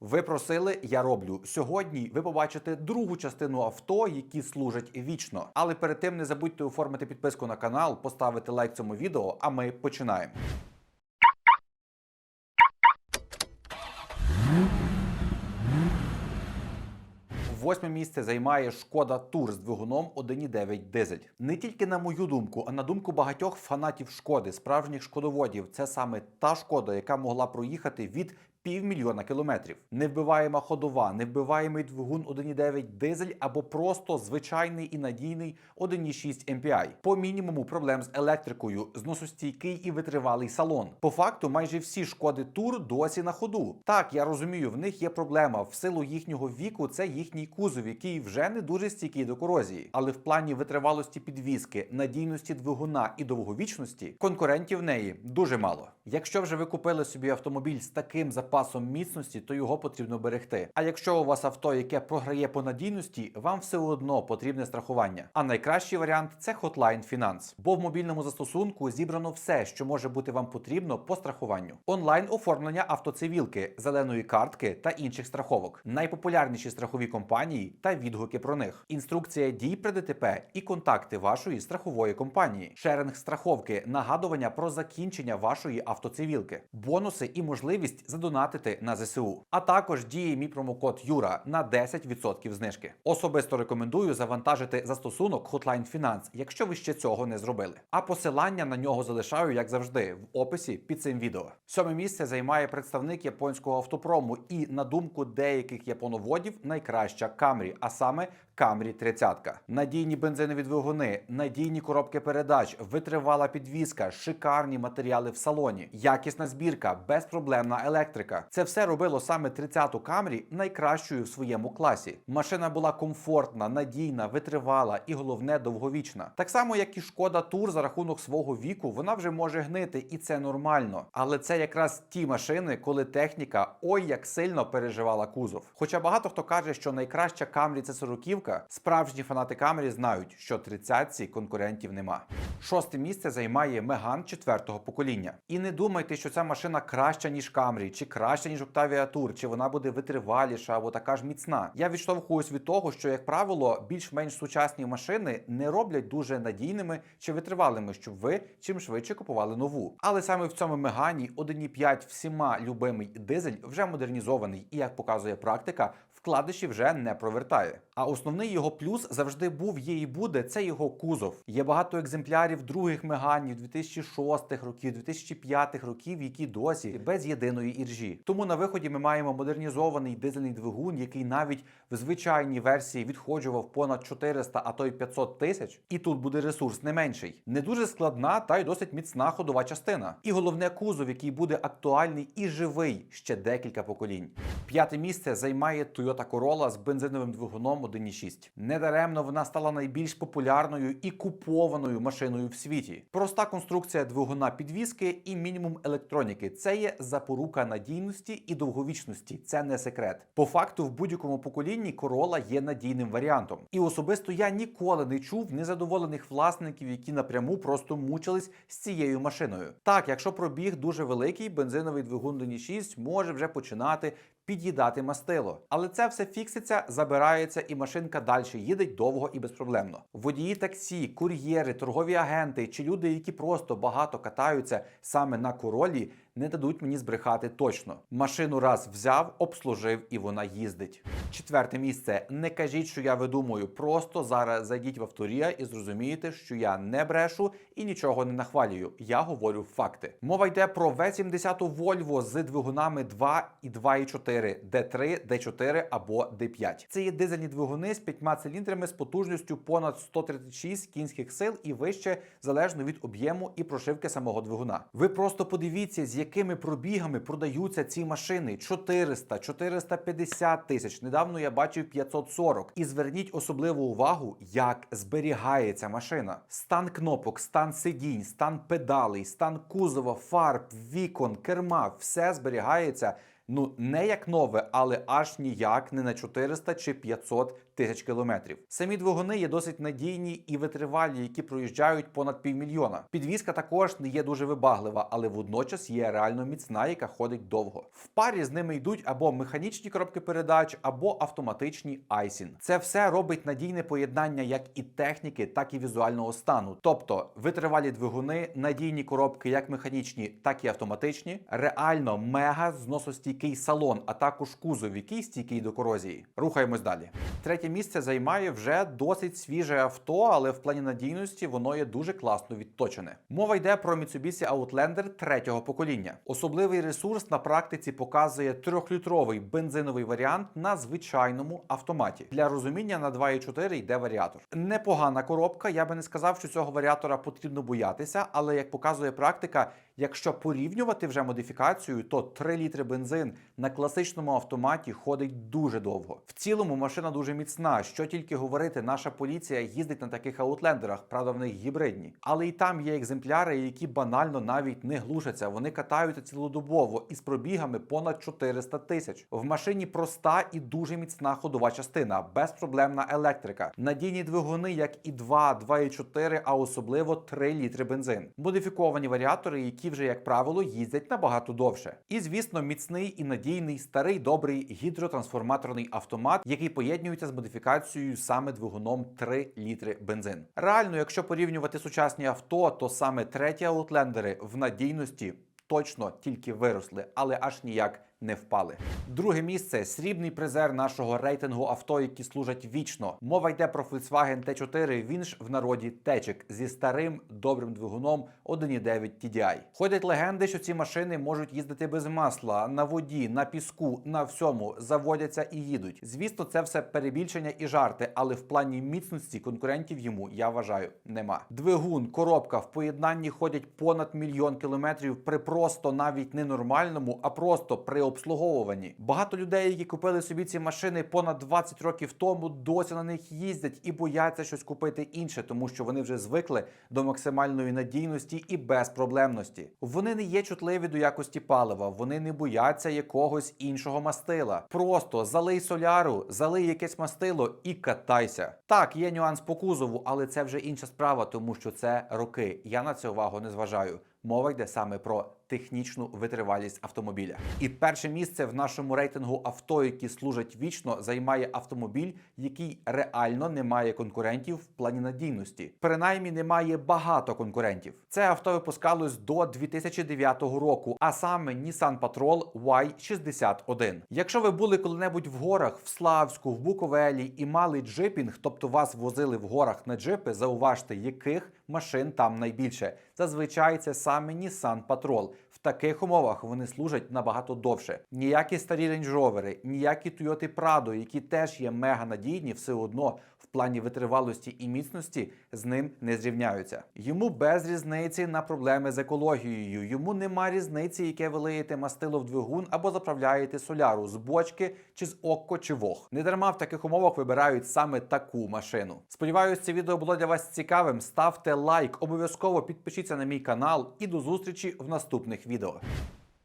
Ви просили, я роблю. Сьогодні ви побачите другу частину авто, які служать вічно. Але перед тим не забудьте оформити підписку на канал, поставити лайк цьому відео, а ми починаємо. Восьме місце займає шкода Тур з двигуном 1.9 дизель. Не тільки на мою думку, а на думку багатьох фанатів шкоди, справжніх шкодоводів. Це саме та шкода, яка могла проїхати від півмільйона кілометрів. Невбиваєма ходова, невбиваємий двигун 1.9 дизель або просто звичайний і надійний 1.6 MPI. По мінімуму проблем з електрикою, зносостійкий і витривалий салон. По факту, майже всі шкоди тур досі на ходу. Так, я розумію, в них є проблема. В силу їхнього віку це їхній кузов, який вже не дуже стійкий до корозії. Але в плані витривалості підвіски, надійності двигуна і довговічності конкурентів в неї дуже мало. Якщо вже ви купили собі автомобіль з таким запасом міцності, то його потрібно берегти. А якщо у вас авто, яке програє по надійності, вам все одно потрібне страхування. А найкращий варіант це Hotline Finance. Бо в мобільному застосунку зібрано все, що може бути вам потрібно по страхуванню. Онлайн оформлення автоцивілки, зеленої картки та інших страховок, найпопулярніші страхові компанії та відгуки про них, інструкція дій при ДТП і контакти вашої страхової компанії, шеринг страховки, нагадування про закінчення вашої автоцивілки, бонуси і можливість задонатити на ЗСУ. А також діє мій промокод Юра на 10% знижки. Особисто рекомендую завантажити застосунок Hotline Finance, якщо ви ще цього не зробили. А посилання на нього залишаю, як завжди, в описі під цим відео. Сьоме місце займає представник японського автопрому, і на думку деяких японоводів, найкраща Camry, а саме Camry 30. Надійні бензинові двигуни, надійні коробки передач, витривала підвізка, шикарні матеріали в салоні, якісна збірка, безпроблемна електрика. Це все робило саме 30-ту Camry найкращою в своєму класі. Машина була комфортна, надійна, витривала і головне довговічна. Так само, як і шкода Тур за рахунок свого віку, вона вже може гнити, і це нормально. Але це якраз ті машини, коли техніка ой як сильно переживала кузов. Хоча багато хто каже, що найкраща Camry це 40-ка, справжні фанати Camry знають, що 30-ці конкурентів нема. Шосте місце займає Меган четвертого покоління. І не думайте, що ця машина краща ніж Camry, чи краща ніж Octavia Tour, чи вона буде витриваліша або така ж міцна. Я відштовхуюсь від того, що як правило більш-менш сучасні машини не роблять дуже надійними чи витривалими, щоб ви чим швидше купували нову. Але саме в цьому Мегані 1.5 всіма любимий дизель вже модернізований, і як показує практика, вкладиші вже не провертає. А основний його плюс завжди був, є і буде це його кузов. Є багато екземплярів других меганів 2006 років, 2005 років, які досі без єдиної іржі. Тому на виході ми маємо модернізований дизельний двигун, який навіть в звичайній версії відходжував понад 400, а то й 500 тисяч. І тут буде ресурс не менший. Не дуже складна та й досить міцна ходова частина. І головне кузов, який буде актуальний і живий ще декілька поколінь. П'яте місце займає Toyota Corolla з бензиновим двигуном 1.6. Недаремно вона стала найбільш популярною і купованою машиною в світі. Проста конструкція двигуна підвіски і мінімум електроніки. Це є запорука надійності і довговічності. Це не секрет. По факту, в будь-якому поколінні Corolla є надійним варіантом. І особисто я ніколи не чув незадоволених власників, які напряму просто мучились з цією машиною. Так, якщо пробіг дуже великий, бензиновий двигун 1.6 може вже починати під'їдати мастило. Але це все фікситься, забирається, і машинка далі їде довго і безпроблемно. Водії таксі, кур'єри, торгові агенти чи люди, які просто багато катаються саме на королі, не дадуть мені збрехати точно. Машину раз взяв, обслужив і вона їздить. Четверте місце. Не кажіть, що я видумую. Просто зараз зайдіть в авторія і зрозумієте, що я не брешу і нічого не нахвалюю. Я говорю факти. Мова йде про V70 Volvo з двигунами 2 і 2,4, D3, D4 або D5. Це є дизельні двигуни з п'ятьма циліндрами з потужністю понад 136 кінських сил і вище залежно від об'єму і прошивки самого двигуна. Ви просто подивіться, з якими пробігами продаються ці машини: 400, 450 тисяч. Недавно я бачив 540. І зверніть особливу увагу, як зберігається машина. Стан кнопок, стан сидінь, стан педалей, стан кузова, фарб, вікон, керма все зберігається Ну не як нове, але аж ніяк не на 400 чи 500 тисяч кілометрів. Самі двигуни є досить надійні і витривалі, які проїжджають понад півмільйона. Підвізка також не є дуже вибаглива, але водночас є реально міцна, яка ходить довго. В парі з ними йдуть або механічні коробки передач, або автоматичні айсін. Це все робить надійне поєднання як і техніки, так і візуального стану. Тобто витривалі двигуни, надійні коробки, як механічні, так і автоматичні. Реально мега зносостійкий салон, а також кузов, який стійкий до корозії. Рухаємось далі. Третє місце займає вже досить свіже авто, але в плані надійності воно є дуже класно відточене. Мова йде про Mitsubishi Outlander третього покоління. Особливий ресурс на практиці показує трьохлітровий бензиновий варіант на звичайному автоматі. Для розуміння на 2.4 йде варіатор. Непогана коробка. Я би не сказав, що цього варіатора потрібно боятися, але як показує практика, якщо порівнювати вже модифікацію, то 3 літри бензин на класичному автоматі ходить дуже довго. В цілому машина дуже міцна. Що тільки говорити, наша поліція їздить на таких аутлендерах, правда, в них гібридні. Але і там є екземпляри, які банально навіть не глушаться. Вони катаються цілодобово із пробігами понад 400 тисяч. В машині проста і дуже міцна ходова частина, безпроблемна електрика, надійні двигуни, як і 2, 2,4, а особливо 3 літри бензин. Модифіковані варіатори, які вже, як правило, їздять набагато довше. І, звісно, міцний і надійний старий добрий гідротрансформаторний автомат, який поєднується з модифікацією саме двигуном 3 літри бензин. Реально, якщо порівнювати сучасні авто, то саме треті аутлендери в надійності точно тільки виросли, але аж ніяк не впали. Друге місце срібний призер нашого рейтингу авто, які служать вічно. Мова йде про Volkswagen T4, він ж в народі течик зі старим добрим двигуном 1.9 TDI. Ходять легенди, що ці машини можуть їздити без масла на воді, на піску, на всьому заводяться і їдуть. Звісно, це все перебільшення і жарти, але в плані міцності конкурентів йому я вважаю нема. Двигун, коробка в поєднанні ходять понад мільйон кілометрів при просто навіть не нормальному, а просто при обслуговуванні. Багато людей, які купили собі ці машини понад 20 років тому, досі на них їздять і бояться щось купити інше, тому що вони вже звикли до максимальної надійності і безпроблемності. Вони не є чутливі до якості палива, вони не бояться якогось іншого мастила. Просто залий соляру, залий якесь мастило і катайся. Так, є нюанс по кузову, але це вже інша справа, тому що це роки. Я на це увагу не зважаю. Мова йде саме про технічну витривалість автомобіля. І перше місце в нашому рейтингу авто, які служать вічно, займає автомобіль, який реально не має конкурентів в плані надійності. Принаймні немає багато конкурентів. Це авто випускалось до 2009 року, а саме Nissan Patrol Y61. Якщо ви були коли-небудь в горах, в Славську, в Буковелі і мали джипінг, тобто вас возили в горах на джипи, зауважте, яких машин там найбільше. Зазвичай це саме Nissan Patrol. В таких умовах вони служать набагато довше. Ніякі старі Rover, ніякі Toyota Prado, які теж є мега надійні, все одно плані витривалості і міцності з ним не зрівняються. Йому без різниці на проблеми з екологією. Йому нема різниці, яке ви лиєте мастило в двигун або заправляєте соляру з бочки чи з окко чи вог. Недарма в таких умовах вибирають саме таку машину. Сподіваюсь, це відео було для вас цікавим. Ставте лайк, обов'язково підпишіться на мій канал і до зустрічі в наступних відео.